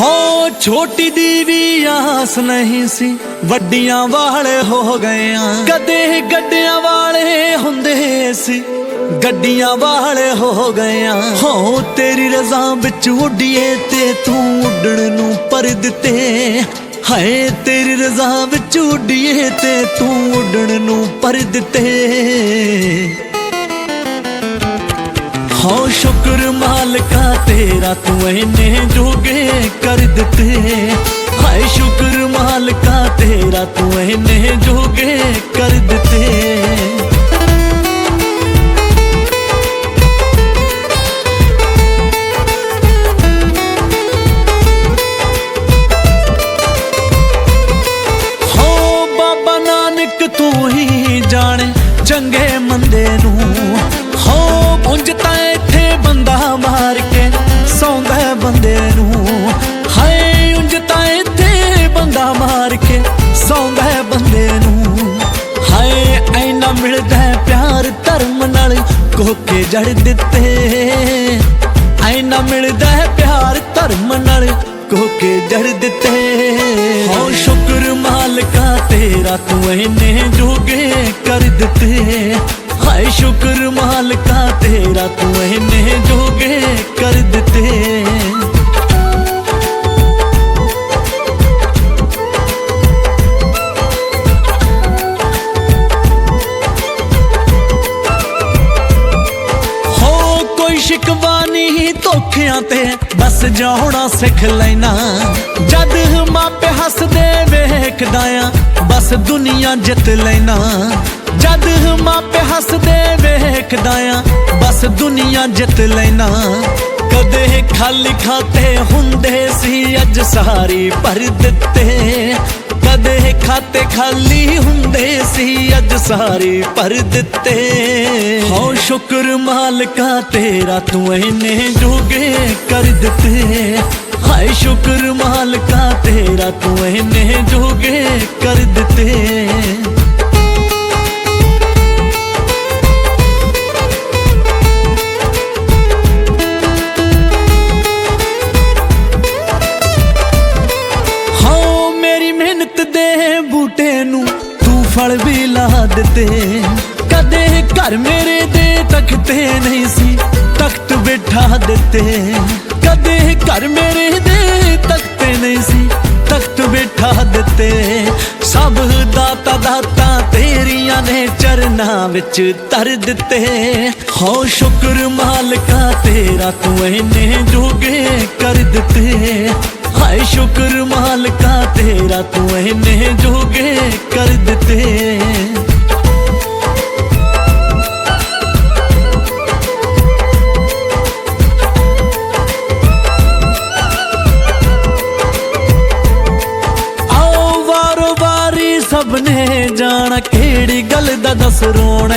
ਹੋ ਛੋਟੀ ਦੀ ਵੀ ਆਸ ਨਹੀਂ ਸੀ, ਵੱਡੀਆਂ ਵਾਲੇ ਹੋ ਗਏ ਆ ਕਦੇ ਗੱਡਿਆਂ ਵਾਲੇ ਹੁੰਦੇ ਸੀ, ਗੱਡੀਆਂ ਵਾਲੇ ਹੋ ਗਏ ਆ ਹੋ ਤੇਰੀ ਰਜ਼ਾ ਵਿੱਚ ਉੱਡੀਏ ਤੇ ਤੂੰ ਉੱਡਣ ਨੂੰ ਪਰ ਦਿੱਤੇ। ਹਾਏ ਤੇਰੀ ਰਜ਼ਾ ਵਿੱਚ ਉੱਡੀਏ ਤੇ ਤੂੰ ਉੱਡਣ ਨੂੰ ਪਰ ਦਿੱਤੇ। ਹੋ ਸ਼ੁਕਰ ਮਾਲਕਾ ਤੇਰਾ, ਤੂੰ ਇਹਨੇ ਜੋਗੇ ਕਰ ਦਿੱਤੇ। ਹਾਏ ਸ਼ੁਕਰ ਮਾਲਕਾ ਤੇਰਾ, ਤੂੰ ਇਹਨੇ ਜੋਗੇ ਕਰ ਦਿੱਤੇ। ਕੇ ਸੌਂਦਾ ਹੈ ਬੰਦੇ ਨੂੰ। ਹਾਏ, ਐਨਾ ਮਿਲਦਾ ਹੈ ਪਿਆਰ ਧਰਮ ਨਾਲ ਕੋਕੇ ਜੜ ਦਿੱਤੇ। ਐਨਾ ਮਿਲਦਾ ਹੈ ਪਿਆਰ ਧਰਮ ਨਾਲ ਕੋਕੇ ਜੜ ਦਿੱਤੇ। ਹੋ ਸ਼ੁਕਰ ਮਾਲਕਾ, ਤੇਰਾ ਤੂੰ ਇਹਨੇ ਜੋਗੇ ਕਰ ਦਿੱਤੇ। ਹਾਏ, ਸ਼ੁਕਰ ਮਾਲਕਾ, ਤੇਰਾ ਤੂੰ ਇਹਨੇ ਜੋਗੇ ਕਰ ਦਿੱਤੇ। ਬਸ ਸਿੱਖ ਲੈਣਾ। ਜਦ ਮਾਪੇ ਹੱਸਦੇ ਵੇਖਦਾ ਆ, ਬਸ ਦੁਨੀਆ ਜਿੱਤ ਲੈਣਾ। ਜਦ ਮਾਪੇ ਹੱਸਦੇ ਵੇਖਦਾ ਆ, ਬਸ ਦੁਨੀਆ ਜਿੱਤ ਲੈਣਾ। ਕਦੇ ਖਾਲੀ ਖਾਤੇ ਹੁੰਦੇ ਸੀ, ਅੱਜ ਸਾਰੀ ਭਰ ਦਿੱਤੇ। ਕਦੇ ਖਾਤੇ ਖਾਲੀ ਹੁੰਦੇ ਸੀ, ਅੱਜ ਸਾਰੇ ਭਰ ਦਿੱਤੇ। ਹੋ ਸ਼ੁਕਰ ਮਾਲਕਾ, ਤੇਰਾ ਤੂੰ ਇਹਨੇ ਜੋਗੇ ਕਰ ਦਿੱਤੇ। ਹਾਏ ਸ਼ੁਕਰ ਮਾਲਕਾ, ਤੇਰਾ ਤੂੰ ਇਹਨੇ ਜੋਗੇ ਕਰ ਦਿੱਤੇ। ਮਿਹਨਤ ਬੂਟੇ ਨੂੰ ਤੂੰ ਫਲ ਵੀ ਲਾ ਦਿੱਤੇ। ਕਦੇ ਘਰ ਮੇਰੇ ਦੇ ਤਖਤੇ ਨਹੀਂ ਸੀ, ਤਖਤ ਬਿਠਾ ਦਿੱਤੇ। ਕਦੇ ਘਰ ਮੇਰੇ ਦੇ ਤਖਤੇ ਨਹੀਂ ਸੀ, ਤਖਤ ਬਿਠਾ ਦਿੱਤੇ। ਸਭ ਦਾਤਾ ਦਾਤਾ ਤੇਰੀਆਂ ਨੇ ਚਰਨਾਂ ਵਿੱਚ ਤਰ ਦਿੱਤੇ। ਹੋ ਸ਼ੁਕਰ ਮਾਲਕਾ, ਤੇਰਾ ਤੂੰ ਇਹਨੇ ਜੋਗੇ ਕਰ ਦਿੱਤੇ। ਹਾਏ ਸ਼ੁਕਰ ਮਾਲਕਾ, ਤੇਰਾ ਤੂੰ ਇਹਨੇ ਜੋਗੇ ਕਰ ਦਿੱਤੇ। ਆਓ ਵਾਰੋ ਵਾਰੀ ਸਭ ਨੇ ਜਾਣਾ ਕਿਹੜੀ ਗੱਲ ਦਾ ਦੱਸ ਰੋਣਾ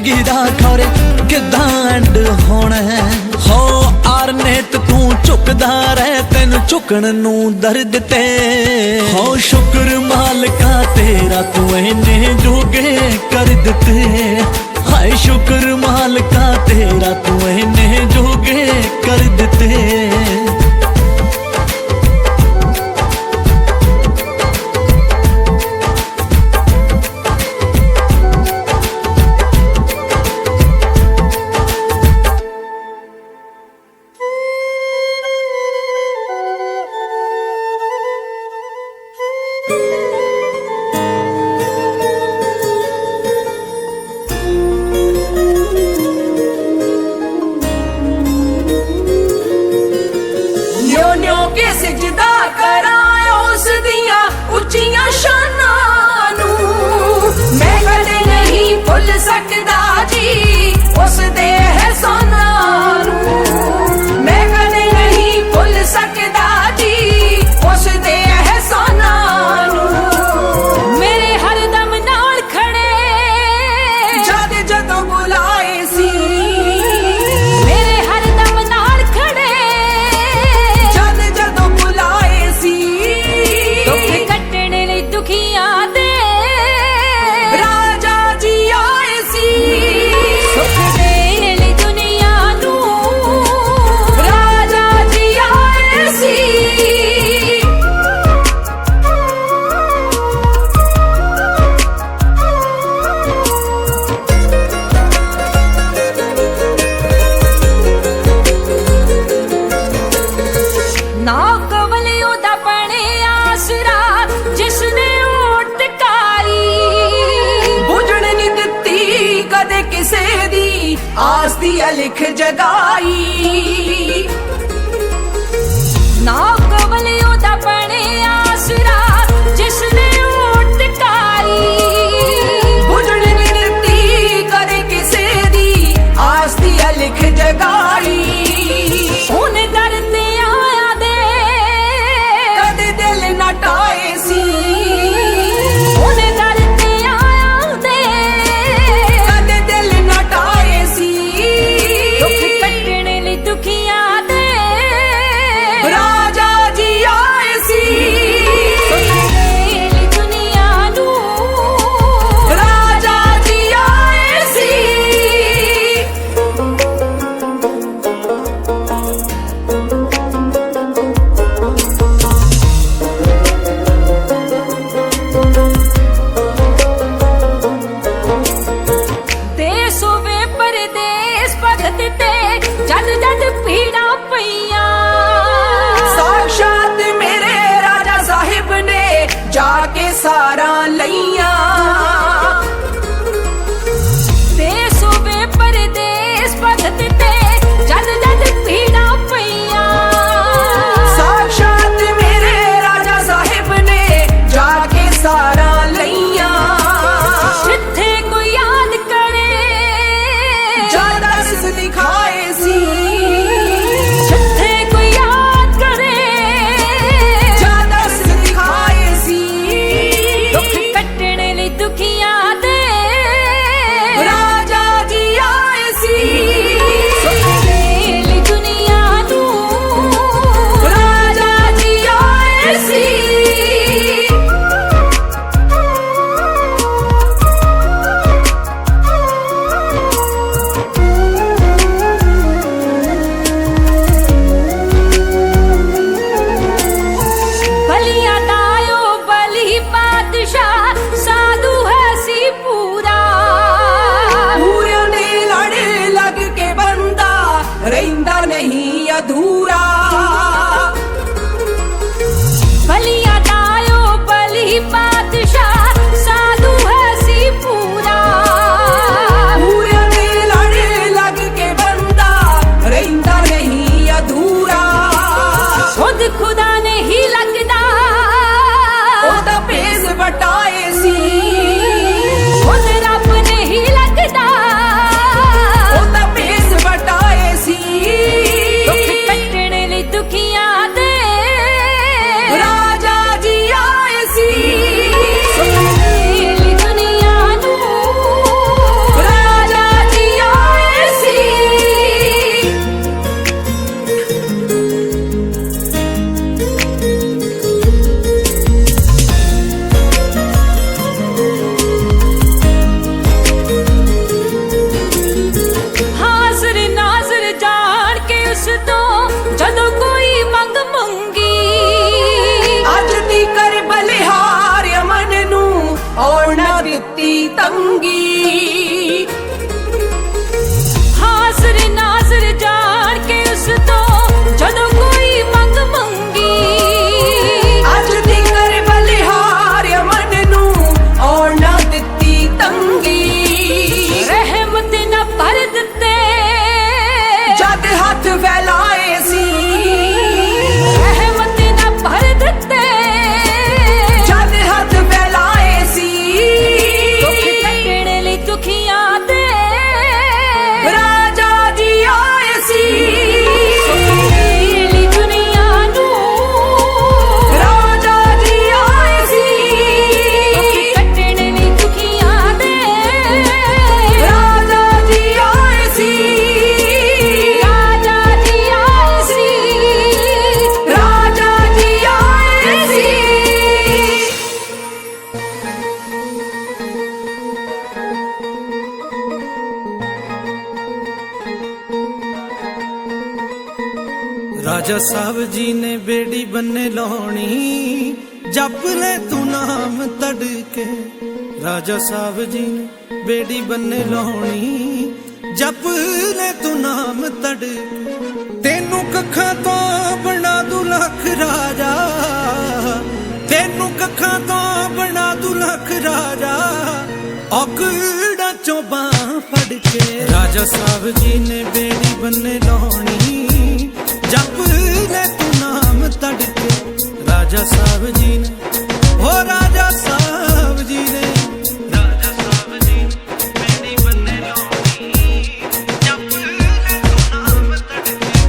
ਜ਼ਿੰਦਗੀ ਦਾ ਥੋਰੇ ਕਿਦਾਂ ਐਂਡ ਹੋਣਾ ਹੋ? ਆਰਨੇਤ ਤੂੰ ਝੁਕਦਾ ਰਹਿ, ਤੈਨੂੰ ਝੁਕਣ ਨੂੰ ਦਰਦ ਤੇ। ਹੋ ਸ਼ੁਕਰ ਮਾਲਕਾ, ਤੇਰਾ ਤੂੰ ਇਹਨੇ ਜੋਗੇ ਕਰ ਦਿੱਤੇ। ਹਾਏ ਸ਼ੁਕਰ ਮਾਲਕਾ, ਤੇਰਾ ਤੂੰ ਇਹਨੇ ਜੋਗੇ ਕਰ ਦਿੱਤੇ। ਦੀ ਅਲਖ ਜਗਾਈ। ਨਾ tấn ghi ਰਾਜਾ ਸਾਹਿਬ ਜੀ ਨੇ ਬੇੜੀ ਬੰਨੇ ਲਾਉਣੀ, ਜਪ ਲੈ ਤੂੰ ਨਾਮ ਤੜਕੇ। ਰਾਜਾ ਸਾਹਿਬ ਜੀ ਨੇ ਬੇੜੀ ਬੰਨੇ ਲਾਉਣੀ, ਜਪ ਲੈ ਤੂੰ ਨਾਮ ਤੜਕੇ। ਤੈਨੂੰ ਕੱਖਾਂ ਤੋਂ ਬਣਾ ਦੂ ਲੱਖ ਰਾਜਾ। ਤੈਨੂੰ ਕੱਖਾਂ ਤੋਂ ਬਣਾ ਦੂ ਲੱਖ ਰਾਜਾ। ਔਕੜਾਂ ਚੋਂ ਬਾਹ ਫੜ ਕੇ ਰਾਜਾ ਸਾਹਿਬ ਜੀ ਨੇ ਬੇੜੀ ਬੰਨੇ ਲਾਉਣੀ ਜਪ ਤੂੰ ਨਾਮ ਤੜਕੇ। ਰਾਜਾ ਸਾਹਿਬ ਜੀ ਨੇ।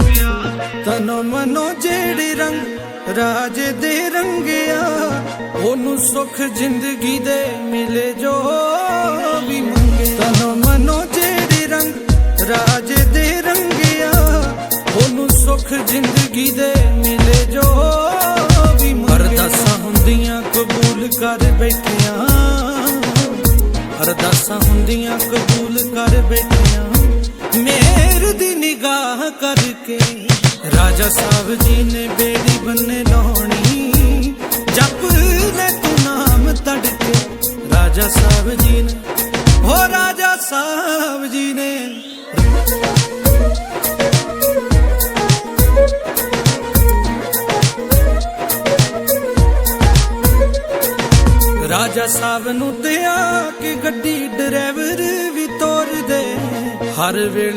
ਪਿਆ। ਤਨੋ ਮਨੋ ਜਿਹੜੇ ਰੰਗ ਰਾਜ ਦੇ ਰੰਗਿਆ, ਉਹਨੂੰ ਸੁਖ ਜ਼ਿੰਦਗੀ ਦੇ ਮਿਲੇ ਜੋ ਵੀ ਮੰਗੇ। ਤਨੋ ਮਨੋ ਜਿਹੜੇ ਰੰਗ ਰਾਜ ਦੇ ਰੰਗਿਆ, ਉਹਨੂੰ ਸੁਖ ਜ਼ਿੰਦਗੀ ਦੇ ਮਿਲੇ ਜੋ ਵੀ ਅਰਦਾਸਾਂ ਹੁੰਦੀਆਂ ਕਬੂਲ ਕਰ ਬੈਠਿਆ। ਅਰਦਾਸਾਂ ਹੁੰਦੀਆਂ ਕਬੂਲ ਕਰ ਬੈਠੀਆਂ। ਮੇਰ ਦੀ ਨਿਗਾਹ ਕਰਕੇ ਰਾਜਾ ਸਾਹਿਬ ਜੀ ਨੇ ਬੇੜੀ ਬੰਨੇ ਲਾਉਣੀ। ਜਪ ਲੈ ਤੂੰ ਨਾਮ ਤੜਕੇ ਰਾਜਾ ਸਾਹਿਬ ਜੀ ਨੇ। ਹੋ ਰਾਜਾ ਸਾਹਿਬ ਜੀ ਨੇ। ਰਾਜਾ ਸਾਹਿਬ ਨੂੰ ਤੇ ਆ ਕੇ ਗੱਡੀ ਡਰਾਈਵਰ ਵੀ ਤੋਰ ਦੇ ਹਰ ਵੇਲੇ